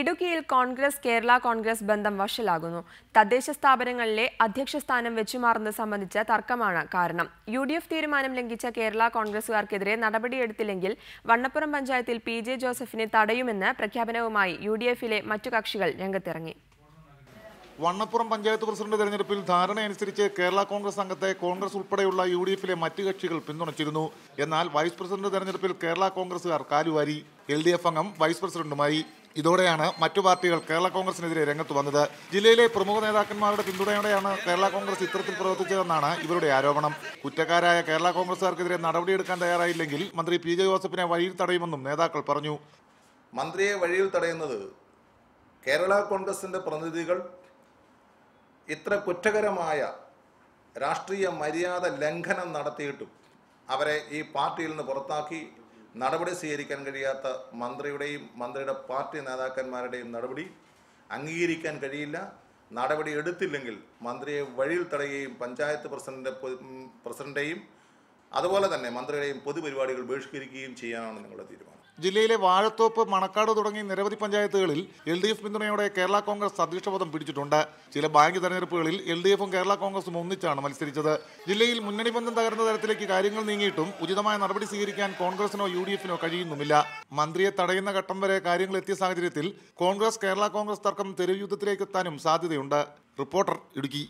ഇടുക്കിയിൽ കോൺഗ്രസ് കേരള കോൺഗ്രസ് ബന്ധം വഷളാകുന്നു. തദ്ദേശ സ്ഥാപനങ്ങളിലെ അധ്യക്ഷ സ്ഥാനം വെച്ചുമാറുന്നത് സംബന്ധിച്ച തർക്കമാണ് കാരണം. യു ഡി എഫ് തീരുമാനം ലംഘിച്ച കേരള കോൺഗ്രസുകാർക്കെതിരെ നടപടിയെടുത്തില്ലെങ്കിൽ വണ്ണപ്പുറം പഞ്ചായത്തിൽ പി ജെ ജോസഫിനെ തടയുമെന്ന് പ്രഖ്യാപനവുമായി യു ഡി എഫിലെ മറ്റു കക്ഷികൾ രംഗത്തിറങ്ങി. വണ്ണപ്പുറം പഞ്ചായത്ത് പ്രസിഡന്റ് തെരഞ്ഞെടുപ്പിൽ ധാരണയനുസരിച്ച് കേരള കോൺഗ്രസ് അംഗത്തെ കോൺഗ്രസ് ഉൾപ്പെടെയുള്ള യു ഡി എഫിലെ മറ്റ് കക്ഷികൾ പിന്തുണച്ചിരുന്നു. എന്നാൽ വൈസ് പ്രസിഡന്റ് തെരഞ്ഞെടുപ്പിൽ കേരള കോൺഗ്രസുകാർ കാലുവാരി. എൽ ഡി എഫ് അംഗം വൈസ് പ്രസിഡന്റുമായി. ഇതോടെയാണ് മറ്റു പാർട്ടികൾ കേരള കോൺഗ്രസിനെതിരെ രംഗത്ത് വന്നത്. ജില്ലയിലെ പ്രമുഖ നേതാക്കന്മാരുടെ പിന്തുണയോടെയാണ് കേരള കോൺഗ്രസ് ഇത്തരത്തിൽ പ്രവർത്തിച്ചതെന്നാണ് ഇവരുടെ ആരോപണം. കുറ്റക്കാരായ കേരള കോൺഗ്രസുകാർക്കെതിരെ നടപടിയെടുക്കാൻ തയ്യാറായില്ലെങ്കിൽ മന്ത്രി പി ജെ ജോസഫിനെ വഴിയിൽ തടയുമെന്നും നേതാക്കൾ പറഞ്ഞു. മന്ത്രിയെ വഴിയിൽ തടയുന്നത് കേരള കോൺഗ്രസിന്റെ പ്രതിനിധികൾ ഇത്ര കുറ്റകരമായ രാഷ്ട്രീയ മര്യാദ ലംഘനം നടത്തിയിട്ടും അവരെ ഈ പാർട്ടിയിൽ നിന്ന് പുറത്താക്കി നടപടി സ്വീകരിക്കാൻ കഴിയാത്ത മന്ത്രിയുടെയും മന്ത്രിയുടെ പാർട്ടി നേതാക്കന്മാരുടെയും നടപടി അംഗീകരിക്കാൻ കഴിയില്ല. നടപടി എടുത്തില്ലെങ്കിൽ മന്ത്രിയെ വഴിയിൽ തടയുകയും പഞ്ചായത്ത് പ്രസിഡന്റ് പ്രസിഡന്റേയും അതുപോലെ തന്നെ മന്ത്രിയുടെയും പൊതുപരിപാടികൾ ബഹിഷ്കരിക്കുകയും ചെയ്യാനാണ് നിങ്ങളുടെ തീരുമാനം. ജില്ലയിലെ വാഴത്തോപ്പ് മണക്കാട് തുടങ്ങി നിരവധി പഞ്ചായത്തുകളിൽ എൽ ഡി എഫ് പിന്തുണയോടെ കേരള കോൺഗ്രസ് അധ്യക്ഷപദം പിടിച്ചിട്ടുണ്ട്. ചില ബാങ്ക് തെരഞ്ഞെടുപ്പുകളിൽ എൽ ഡി എഫും കേരള കോൺഗ്രസും ഒന്നിച്ചാണ് മത്സരിച്ചത്. ജില്ലയിൽ മുന്നണി ബന്ധം തകർന്ന തരത്തിലേക്ക് കാര്യങ്ങൾ നീങ്ങിയിട്ടും ഉചിതമായ നടപടി സ്വീകരിക്കാൻ കോൺഗ്രസിനോ യു ഡി എഫിനോ കഴിയുന്നുമില്ല. മന്ത്രിയെ തടയുന്ന ഘട്ടം വരെ കാര്യങ്ങൾ എത്തിയ സാഹചര്യത്തിൽ കോൺഗ്രസ് കേരള കോൺഗ്രസ് തർക്കം തെരുവ് യുദ്ധത്തിലേക്ക് എത്താനും സാധ്യതയുണ്ട്. റിപ്പോർട്ടർ ഇടുക്കി.